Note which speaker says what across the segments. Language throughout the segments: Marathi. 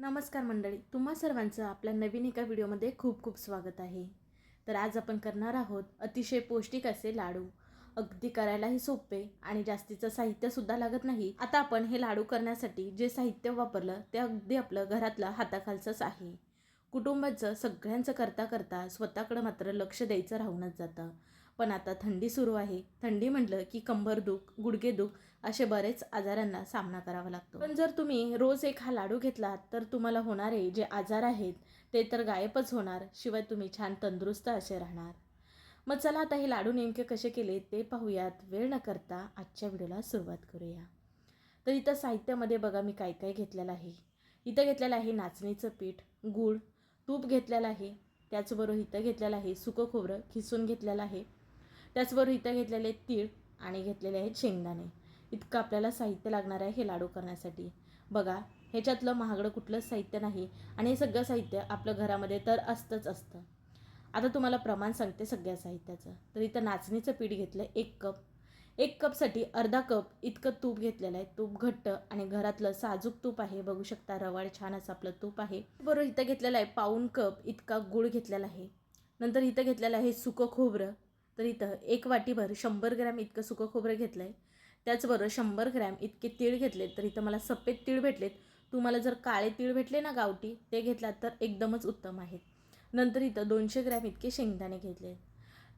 Speaker 1: नमस्कार मंडळी तुम्हा सर्वांचं आपल्या नवीन एका व्हिडिओमध्ये खूप खूप स्वागत आहे. तर आज आपण करणार आहोत अतिशय पौष्टिक असे लाडू. अगदी करायलाही सोपे आणि जास्तीचं साहित्यसुद्धा लागत नाही. आता आपण हे लाडू करण्यासाठी जे साहित्य वापरलं ते अगदी आपलं घरातलं हाताखालचंच आहे. कुटुंबाचं सगळ्यांचं करता करता स्वतःकडं मात्र लक्ष द्यायचं राहूनच जातं. पण आता थंडी सुरू आहे. थंडी म्हटलं की कंबरदुख गुडघेदुख असे बरेच आजारांना सामना करावा लागतो. पण जर तुम्ही रोज एक हा लाडू घेतलात तर तुम्हाला होणारे जे आजार आहेत ते तर गायबच होणार. शिवाय तुम्ही छान तंदुरुस्त असे राहणार. मग चला आता हे लाडू नेमके कसे केले ते पाहूयात. वेळ न करता आजच्या व्हिडिओला सुरुवात करूया. तर इथं साहित्यामध्ये बघा मी काय काय घेतलेलं आहे. इथं घेतलेलं आहे नाचणीचं पीठ गूळ तूप घेतलेलं आहे. त्याचबरोबर इथं घेतलेलं आहे सुकं खोबरं खिसून घेतलेलं आहे. त्याचबरोबर इथं घेतलेले तीळ आणि घेतलेले आहेत शेंगदाणे. इतकं आपल्याला साहित्य लागणार आहे हे लाडू करण्यासाठी. बघा ह्याच्यातलं महागडं कुठलंच साहित्य नाही आणि हे सगळं साहित्य आपलं घरामध्ये तर असतंच असतं. आता तुम्हाला प्रमाण सांगते सगळ्या साहित्याचं. तर इथं नाचणीचं पीठ घेतलं एक कप. एक कपसाठी अर्धा कप इतकं तूप घेतलेलं आहे. तूप घट्ट आणि घरातलं साजूक तूप आहे. बघू शकता रवाळ छान असं आपलं तूप आहे. बरोबर इथं घेतलेलं आहे पाऊण कप इतका गूळ घेतलेला आहे. नंतर इथं घेतलेलं आहे सुकं खोबरं. तर इथं एक वाटीभर शंभर ग्रॅम इतकं सुकं खोबरं घेतलं आहे त्याचबरोबर शंभर ग्रॅम इतके तीळ घेतलेत. तर इथं मला सफेद तीळ भेटलेत. तुम्हाला जर काळे तीळ भेटले ना गावठी ते घेतलात तर एकदमच उत्तम आहेत. नंतर इथं दोनशे ग्रॅम इतके शेंगदाणे घेतले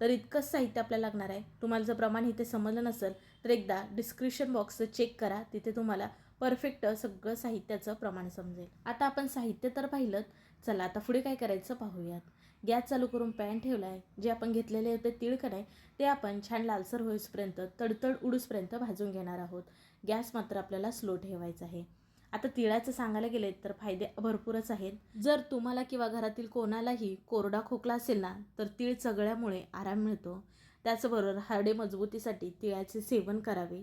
Speaker 1: तर इतकंच साहित्य आपल्याला लागणार आहे. तुम्हाला जर प्रमाण इथे समजलं नसेल तर एकदा डिस्क्रिप्शन बॉक्स चेक करा. तिथे तुम्हाला परफेक्ट सगळं साहित्याचं प्रमाण समजेल. आता आपण साहित्य तर पाहिलं चला आता पुढे काय करायचं पाहूयात. गॅस चालू करून पॅन ठेवला आहे जे आपण घेतलेले होते तीळ आहे ते आपण छान लालसर होईसपर्यंत तडतड उडूसपर्यंत भाजून घेणार आहोत. गॅस मात्र आपल्याला स्लो ठेवायचा आहे. आता तिळाचं सांगायला गेले तर फायदे भरपूरच आहेत. जर तुम्हाला किंवा घरातील कोणालाही कोरडा खोकला असेल ना तर तीळ चगळ्यामुळे आराम मिळतो. त्याचबरोबर हाडे मजबूतीसाठी तिळाचे सेवन करावे.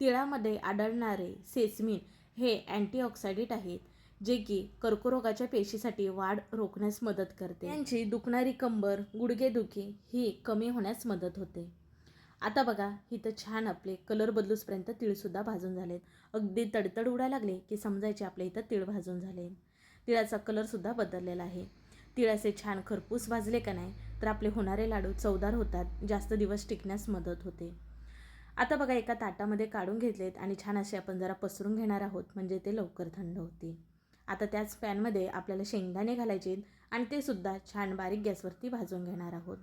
Speaker 1: तिळामध्ये आढळणारे सेसमिन हे अँटीऑक्सिडेंट आहेत. जे की कर्करोगाच्या पेशीसाठी वाढ रोखण्यास मदत करते. यांची दुखणारी कंबर गुडघेदुखी ही कमी होण्यास मदत होते. आता बघा इथं छान आपले कलर बदलूसपर्यंत तिळसुद्धा भाजून झालेत. अगदी तडतड उडायला लागले की समजायचे आपल्या इथं तिळ भाजून झाले. तिळाचा कलरसुद्धा बदललेला आहे. तिळाचे छान खरपूस भाजले का नाही तर आपले होणारे लाडू चवदार होतात जास्त दिवस टिकण्यास मदत होते. आता बघा एका ताटामध्ये काढून घेतलेत आणि छान असे आपण जरा पसरून घेणार आहोत म्हणजे ते लवकर थंड होतील. आता त्याच पॅनमध्ये आपल्याला शेंगदाणे घालायचे आणि ते सुद्धा छान बारीक गॅसवरती भाजून घेणार आहोत.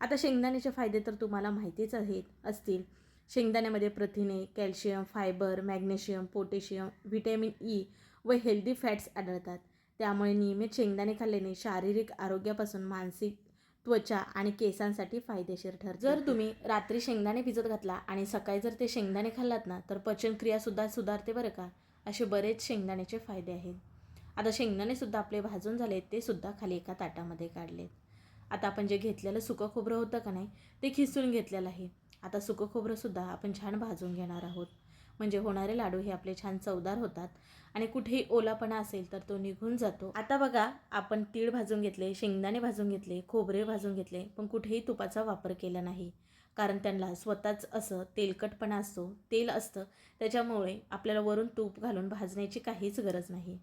Speaker 1: आता शेंगदाण्याचे फायदे तर तुम्हाला माहितीच आहेत असतील. शेंगदाण्यामध्ये प्रथिने calcium fibre magnesium potassium vitamin E व हेल्दी फॅट्स आढळतात. त्यामुळे नियमित शेंगदाणे खाल्ल्याने शारीरिक आरोग्यापासून मानसिक त्वचा आणि केसांसाठी फायदेशीर ठर जर तुम्ही रात्री शेंगदाणे भिजत घातला आणि सकाळी जर ते शेंगदाणे खाल्लात ना तर पचनक्रियासुद्धा सुधारते बरं का? असे बरेच शेंगदाण्याचे फायदे आहेत. आता शेंगदाणेसुद्धा आपले भाजून झाले ते सुद्धा खाली एका ताटामध्ये काढलेत. आता आपण जे घेतलेलं सुकं खोबरं होतं का नाही ते खिसून घेतलेलं आहे. आता सुकं खोबरंसुद्धा आपण छान भाजून घेणार आहोत. म्हणजे होणारे लाडू हे आपले छान चवदार होतात आणि कुठेही ओलापणा असेल तर तो निघून जातो. आता बघा आपण तीळ भाजून घेतले शेंगदाणे भाजून घेतले खोबरे भाजून घेतले पण कुठेही तुपाचा वापर केला नाही. कारण त्यांना स्वतःच असं तेलकटपणा असतो तेल असतं त्याच्यामुळे आपल्याला वरून तूप घालून भाजण्याची काहीच गरज नाही.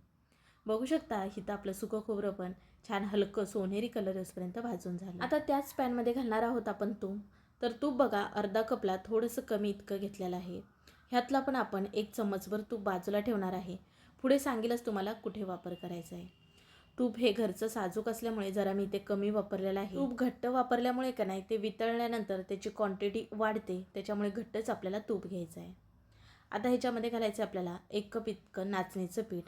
Speaker 1: बघू शकता इथं आपलं सुकं खोबरं पण छान हलकं सोनेरी कलर असपर्यंत भाजून झालं. आता त्याच पॅनमध्ये घालणार आहोत आपण तूप. तर तूप बघा अर्धा कपला थोडंसं कमी इतकं घेतलेलं आहे. ह्यातला पण आपण एक चम्मचभर तूप बाजूला ठेवणार आहे. पुढे सांगेलच तुम्हाला कुठे वापर करायचा आहे तूप हे घरचं साजूक असल्यामुळे जरा मी ते कमी वापरलेलं आहे. तूप घट्ट वापरल्यामुळे का नाही ते वितळल्यानंतर त्याची क्वांटिटी वाढते त्याच्यामुळे घट्टच आपल्याला तूप घ्यायचं आहे आता ह्याच्यामध्ये घालायचं आपल्याला एक कप इतकं नाचणीचं पीठ.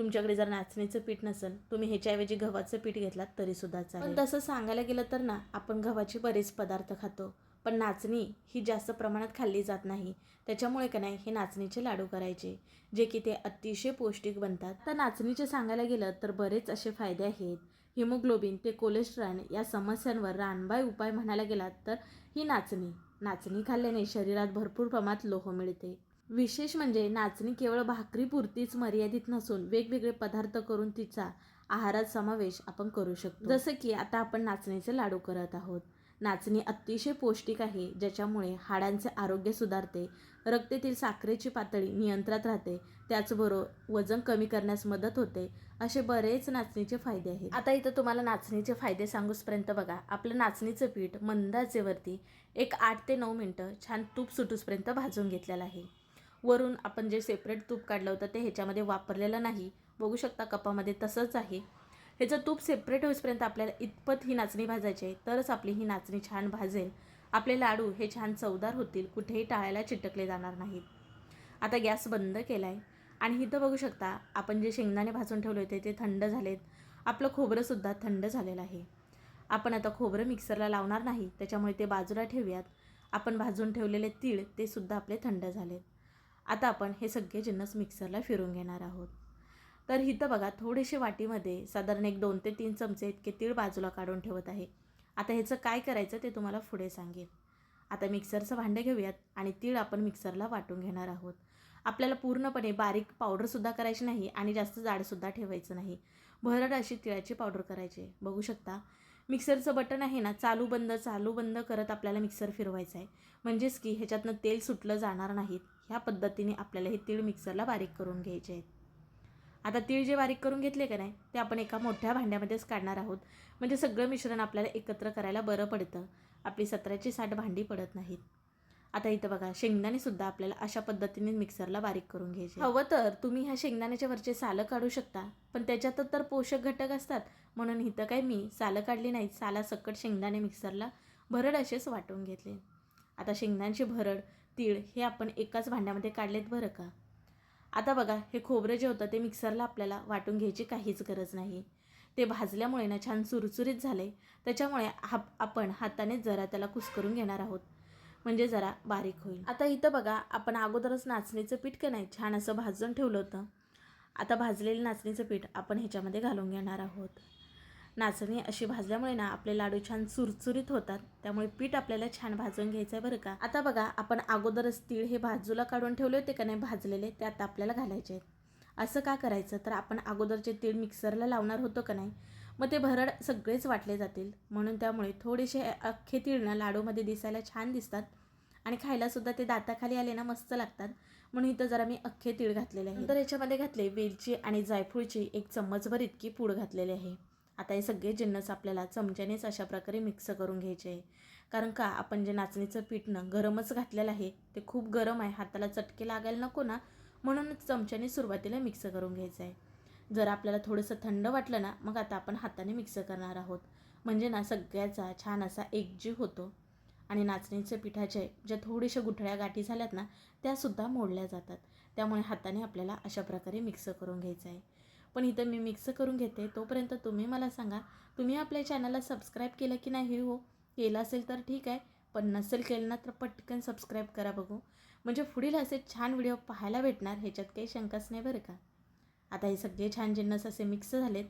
Speaker 1: तुमच्याकडे जर नाचणीचं पीठ नसेल तुम्ही ह्याच्याऐवजी गव्हाचं पीठ घेतलात तरीसुद्धा चालेल. पण तसं सांगायला गेलं तर ना आपण गव्हाचे बरेच पदार्थ खातो. पण नाचणी ही जास्त प्रमाणात खाल्ली जात नाही. त्याच्यामुळे का नाही हे नाचणीचे लाडू करायचे जे की ते अतिशय पौष्टिक बनतात. तर नाचणीचे सांगायला गेलं तर बरेच असे फायदे आहेत. हिमोग्लोबिन ते कोलेस्ट्रॉल या समस्यांवर रानबाय उपाय म्हणायला गेलात तर ही नाचणी. नाचणी खाल्ल्याने शरीरात भरपूर प्रमाणात लोह मिळते. विशेष म्हणजे नाचणी केवळ भाकरीपुरतीच मर्यादित नसून वेगवेगळे पदार्थ करून तिचा आहारात समावेश आपण करू शकतो. जसं की आता आपण नाचणीचे लाडू करत आहोत. नाचणी अतिशय पौष्टिक आहे ज्याच्यामुळे हाडांचे आरोग्य सुधारते रक्तातील साखरेची पातळी नियंत्रणात राहते त्याचबरोबर वजन कमी करण्यास मदत होते असे बरेच नाचणीचे फायदे आहेत. आता इथं तुम्हाला नाचणीचे फायदे सांगूसपर्यंत बघा. आपलं नाचणीचं पीठ मंदाचेवरती एक आठ ते नऊ मिनटं छान तूप सुटूसपर्यंत भाजून घेतलेलं आहे. वरून आपण जे सेपरेट तूप काढलं होतं ते ह्याच्यामध्ये वापरलेलं नाही. बघू शकता कपामध्ये तसंच आहे. ह्याचं तूप सेपरेट होईपर्यंत आपल्याला इतपत ही नाचणी भाजायची आहे तरच आपली ही नाचणी छान भाजेल. आपले लाडू हे छान चवदार होतील कुठेही टाळायला चिटकले जाणार नाहीत. आता गॅस बंद केला आहे आणि इथं बघू शकता आपण जे शेंगदाणे भाजून ठेवले होते ते थंड झालेत. आपलं खोबरंसुद्धा थंड झालेलं आहे. आपण आता खोबरं मिक्सरला लावणार नाही त्याच्यामुळे ते बाजूला ठेवूयात. आपण भाजून ठेवलेले तीळ ते सुद्धा आपले थंड झालेत. आता आपण हे सगळे जिन्नस मिक्सरला फिरून घेणार आहोत. तर इथं बघा थोडेसे वाटीमध्ये साधारण एक दोन ते तीन चमचे इतके तीळ बाजूला काढून ठेवत आहे. आता ह्याचं काय करायचं ते तुम्हाला पुढे सांगेन. आता मिक्सरचं भांडं घेऊयात आणि तीळ आपण मिक्सरला वाटून घेणार आहोत. आपल्याला पूर्णपणे बारीक पावडरसुद्धा करायची नाही आणि जास्त जाडसुद्धा ठेवायचं नाही. भरड अशी तिळाची पावडर करायची. आहे बघू शकता मिक्सरचं बटन आहे ना चालू बंद चालू बंद करत आपल्याला मिक्सर फिरवायचं आहे. म्हणजेच की ह्याच्यातनं तेल सुटलं जाणार नाहीत. ह्या पद्धतीने आपल्याला हे तीळ मिक्सरला बारीक करून घ्यायचे आहेत. आता तीळ जे बारीक करून घेतले का नाही ते आपण एका मोठ्या भांड्यामध्येच काढणार आहोत. म्हणजे सगळं मिश्रण आपल्याला एकत्र करायला बरं पडतं. आपली सतराची साठ भांडी पडत नाहीत. आता इथं बघा शेंगदाणे सुद्धा आपल्याला अशा पद्धतीने मिक्सरला बारीक करून घ्यायचे हवं तर तुम्ही ह्या शेंगदाण्याच्या वरचे सालं काढू शकता पण त्याच्यात तर पोषक घटक असतात. म्हणून इथं काय मी सालं काढली नाहीत साला सकट शेंगदाणे मिक्सरला भरड असेच वाटून घेतले. आता शेंगदाण्याचे भरड तीळ हे आपण एकाच भांड्यामध्ये काढलेत बरं का? आता बघा हे खोबरं जे होतं ते मिक्सरला आपल्याला वाटून घ्यायची काहीच गरज नाही. ते भाजल्यामुळे ना छान चुरचुरीत झाले. त्याच्यामुळे हा आपण हाताने जरा त्याला कुस्करून घेणार आहोत. म्हणजे जरा बारीक होईल. आता इथं बघा आपण अगोदरच नाचणीचं पीठ का नाही छान असं भाजून ठेवलं होतं. आता भाजलेलं नाचणीचं पीठ आपण ह्याच्यामध्ये घालून घेणार आहोत. नाचणी अशी भाजल्यामुळे ना आपले लाडू छान चुरचुरीत होतात. त्यामुळे पीठ आपल्याला छान भाजून घ्यायचं आहे बरं का. आता बघा आपण अगोदरच तीळ हे बाजूला काढून ठेवले होते का नाही? भाजलेले ते आता आपल्याला घालायचे आहेत. असं का करायचं? तर आपण अगोदरचे तीळ मिक्सरला लावणार होतो का नाही? मग ते भरड सगळेच वाटले जातील. म्हणून त्यामुळे थोडेसे अख्खे तिळणं लाडूमध्ये दिसायला छान दिसतात. आणि खायलासुद्धा ते दाताखाली आले ना मस्त लागतात. म्हणून इथं जरा मी अख्खे तीळ घातलेले आहे. तर याच्यामध्ये घातले वेलची आणि जायफळची एक चम्मचभर इतकी पूड घातलेली आहे. आता हे सगळे जिन्नस आपल्याला चमच्यानेच अशा प्रकारे मिक्स करून घ्यायचे आहे. कारण का आपण जे नाचणीचं पीठनं गरमच घातलेलं आहे ते खूप गरम आहे. हाताला चटके लागायला नको ना. म्हणूनच चमच्याने सुरुवातीला मिक्स करून घ्यायचं आहे. जर आपल्याला थोडंसं थंड वाटलं ना मग आता आपण हाताने मिक्स करणार आहोत. म्हणजे ना सगळ्याचा छान असा एकजीव होतो. आणि नाचणीचे पिठाचे ज्या थोड्याशा गुठळ्या गाठी झाल्यात ना त्यासुद्धा मोडल्या जातात. त्यामुळे हाताने आपल्याला अशा प्रकारे मिक्स करून घ्यायचं आहे. पण इथं मी मिक्स करून घेते. तोपर्यंत तुम्ही मला सांगा तुम्ही आपल्या चॅनलला सबस्क्राईब केलं की नाही हो? केलं असेल तर ठीक आहे. पण नसेल केलं ना तर पटकन सबस्क्राईब करा बघू. म्हणजे पुढील असे छान व्हिडिओ पाहायला भेटणार ह्याच्यात काही शंकाच नाही बरं का? आता हे सगळे छान जिन्नस असे मिक्स झालेत.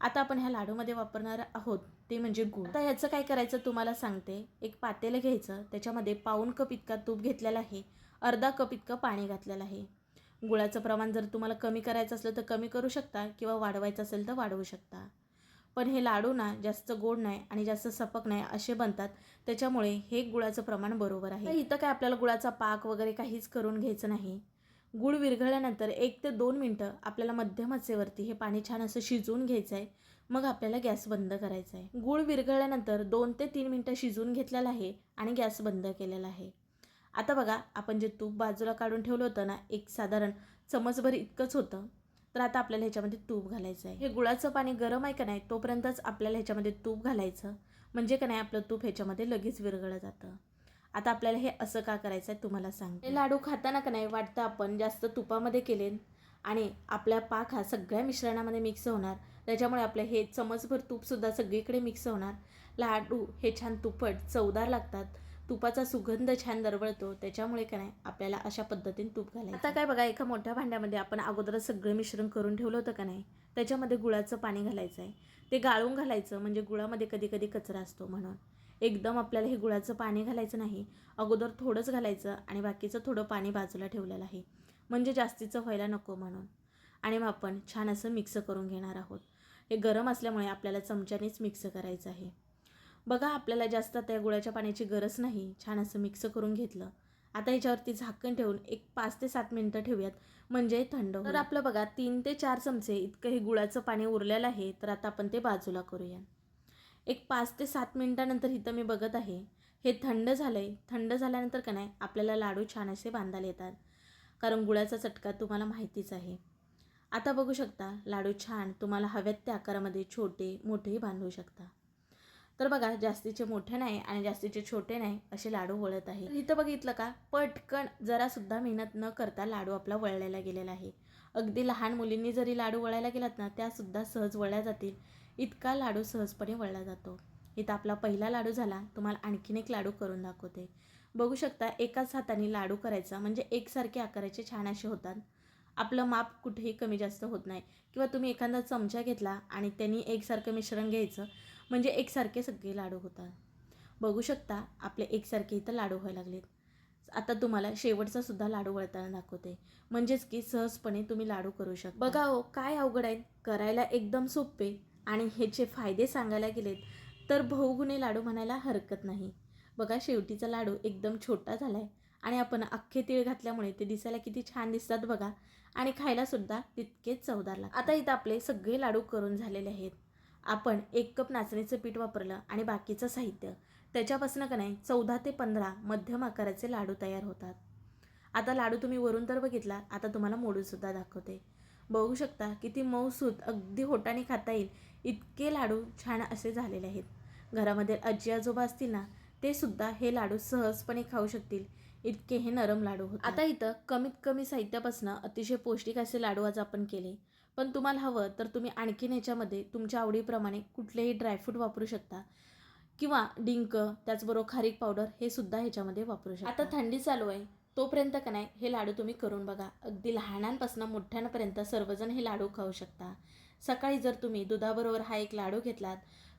Speaker 1: आता आपण ह्या लाडूमध्ये वापरणार आहोत ते म्हणजे गूळ. आता ह्याचं काय करायचं तुम्हाला सांगते. एक पातेलं घ्यायचं त्याच्यामध्ये पाऊन कप इतका तूप घेतलेला आहे अर्धा कप इतकं पाणी घातलेलं आहे. गुळाचं प्रमाण जर तुम्हाला कमी करायचं असलं तर कमी करू शकता किंवा वाढवायचं असेल तर वाढवू शकता. पण हे लाडू ना जास्त गोड नाही आणि जास्त सपक नाही असे बनतात. त्याच्यामुळे हे गुळाचं प्रमाण बरोबर आहे. इथं काय आपल्याला गुळाचा पाक वगैरे काहीच करून घ्यायचं नाही. गूळ विरघळल्यानंतर एक ते दोन मिनटं आपल्याला मध्यम आचेवरती हे पाणी छान असं शिजवून घ्यायचं आहे मग आपल्याला गॅस बंद करायचा आहे गूळ विरघळल्यानंतर दोन ते तीन मिनटं शिजवून घेतलेलं आहे आणि गॅस बंद केलेला आहे. आता बघा आपण जे तूप बाजूला काढून ठेवलं होतं ना एक साधारण चमचभर इतकंच होतं. तर आता आपल्याला ह्याच्यामध्ये तूप घालायचं आहे हे गुळाचं पाणी गरम आहे का नाही तोपर्यंतच आपल्याला ह्याच्यामध्ये तूप घालायचं. म्हणजे का नाही आपलं तूप ह्याच्यामध्ये लगेच विरघळलं जातं. आता आपल्याला हे असं का करायचं आहे तुम्हाला सांगते. लाडू खाताना का नाही वाटतं आपण जास्त तुपामध्ये केले आणि आपल्या पाक हा सगळ्या मिश्रणामध्ये मिक्स होणार. त्याच्यामुळे आपलं हे चमचभर तूपसुद्धा सगळीकडे मिक्स होणार. लाडू हे छान तुपट चवदार लागतात. तुपाचा सुगंध छान दरवळतो. त्याच्यामुळे काय नाही आपल्याला अशा पद्धतीने तूप घालायचं. आता काय बघा एका मोठ्या भांड्यामध्ये आपण अगोदरच सगळं मिश्रण करून ठेवलं होतं का नाही? त्याच्यामध्ये गुळाचं पाणी घालायचं आहे ते गाळून घालायचं म्हणजे गुळामध्ये कधी कधी कचरा असतो म्हणून. एकदम आपल्याला हे गुळाचं पाणी घालायचं नाही. अगोदर थोडंच घालायचं आणि बाकीचं थोडं पाणी बाजूला ठेवलेलं आहे. म्हणजे जास्तीचं व्हायला नको म्हणून. आणि मग आपण छान असं मिक्स करून घेणार आहोत. हे गरम असल्यामुळे आपल्याला चमच्यानेच मिक्स करायचं आहे. बघा आपल्याला जास्त त्या गुळाच्या पाण्याची गरज नाही. छान असं मिक्स करून घेतलं. आता याच्यावरती झाकण ठेवून एक पाच ते सात मिनटं ठेवूयात. म्हणजे थंड तर आपलं बघा तीन ते चार चमचे इतकं हे गुळाचं पाणी उरलेलं आहे तर आता आपण ते बाजूला करूया. एक पाच ते सात मिनटानंतर इथं मी बघत आहे हे थंड झालं आहे थंड झाल्यानंतर का नाही आपल्याला लाडू छान असे बांधायला येतात. कारण गुळाचा चटका तुम्हाला माहितीच आहे. आता बघू शकता लाडू छान तुम्हाला हव्यात त्या आकारामध्ये छोटे मोठेही बांधू शकता. तर बघा जास्तीचे मोठे नाही आणि जास्तीचे छोटे नाही असे लाडू वळत आहे. इथं बघितलं का पटकन जरासुद्धा मेहनत न करता लाडू आपला वळलेला गेलेला आहे. अगदी लहान मुलींनी जरी लाडू वळायला गेलात ना त्यासुद्धा सहज वळल्या जातील. इतका लाडू सहजपणे वळला जातो. इथं आपला पहिला लाडू झाला तुम्हाला आणखीन एक लाडू करून दाखवते. बघू शकता एकाच हाताने लाडू करायचा म्हणजे एकसारखे आकाराचे छान असे होतात. आपलं माप कुठेही कमी जास्त होत नाही. किंवा तुम्ही एखादा चमचा घेतला आणि त्यांनी एकसारखं मिश्रण घ्यायचं म्हणजे एकसारखे सगळे लाडू होतात. बघू शकता आपले एकसारखे इथं लाडू व्हायला लागलेत. आता तुम्हाला शेवटचा सुद्धा लाडू वळताना दाखवते. म्हणजेच की सहजपणे तुम्ही लाडू करू शकता. बघा हो काय अवघड आहे. करायला एकदम सोपे आणि ह्याचे फायदे सांगायला गेलेत तर बहुगुणे लाडू म्हणायला हरकत नाही. बघा शेवटीचा लाडू एकदम छोटा झाला आहे आणि आपण अख्खे तीळ घातल्यामुळे ते दिसायला किती छान दिसतात बघा. आणि खायलासुद्धा तितकेच चवदार लागतात. आता इथं आपले सगळे लाडू करून झालेले आहेत. आपण एक कप नाचणीचं पीठ वापरलं आणि बाकीचं साहित्य. त्याच्यापासून का नाही चौदा ते पंधरा मध्यम आकाराचे लाडू तयार होतात. आता लाडू तुम्ही वरून तर बघितला आता तुम्हाला मोडूनसुद्धा दाखवते. बघू शकता किती मऊसूत अगदी होटाने खाता येईल इतके लाडू छान असे झालेले आहेत. घरामध्ये आजी आजोबा असतील ना ते सुद्धा हे लाडू सहजपणे खाऊ शकतील. इतके हे नरम लाडू होते आता इथं कमीत कमी साहित्यापासून अतिशय पौष्टिक असे लाडू आज आपण केले. पण तुम्हाला हवं तर तुम्ही आणखीन ह्याच्यामध्ये तुमच्या आवडीप्रमाणे कुठलेही ड्रायफ्रूट वापरू शकता. किंवा डिंक त्याचबरोबर खारीक पावडर हे सुद्धा ह्याच्यामध्ये वापरू शकता. आता थंडी चालू आहे. तोपर्यंत का नाही हे लाडू तुम्ही करून बघा. अगदी लहानांपासून मोठ्यांपर्यंत सर्वजण हे लाडू खाऊ शकता. सकाळी जर तुम्ही दुधाबरोबर हा एक लाडू घेतलात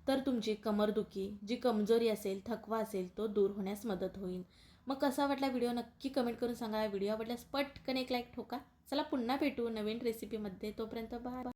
Speaker 1: तर तुमची कमरदुखी जी कमजोरी असेल थकवा असेल तो दूर होण्यास मदत होईल. मग कसा वाटला व्हिडिओ नक्की कमेंट करून सांगा. व्हिडिओ आवडल्यास पटकन एक लाईक ठोका. चला पुन्हा भेटू नवीन रेसिपीमध्ये तोपर्यंत बाय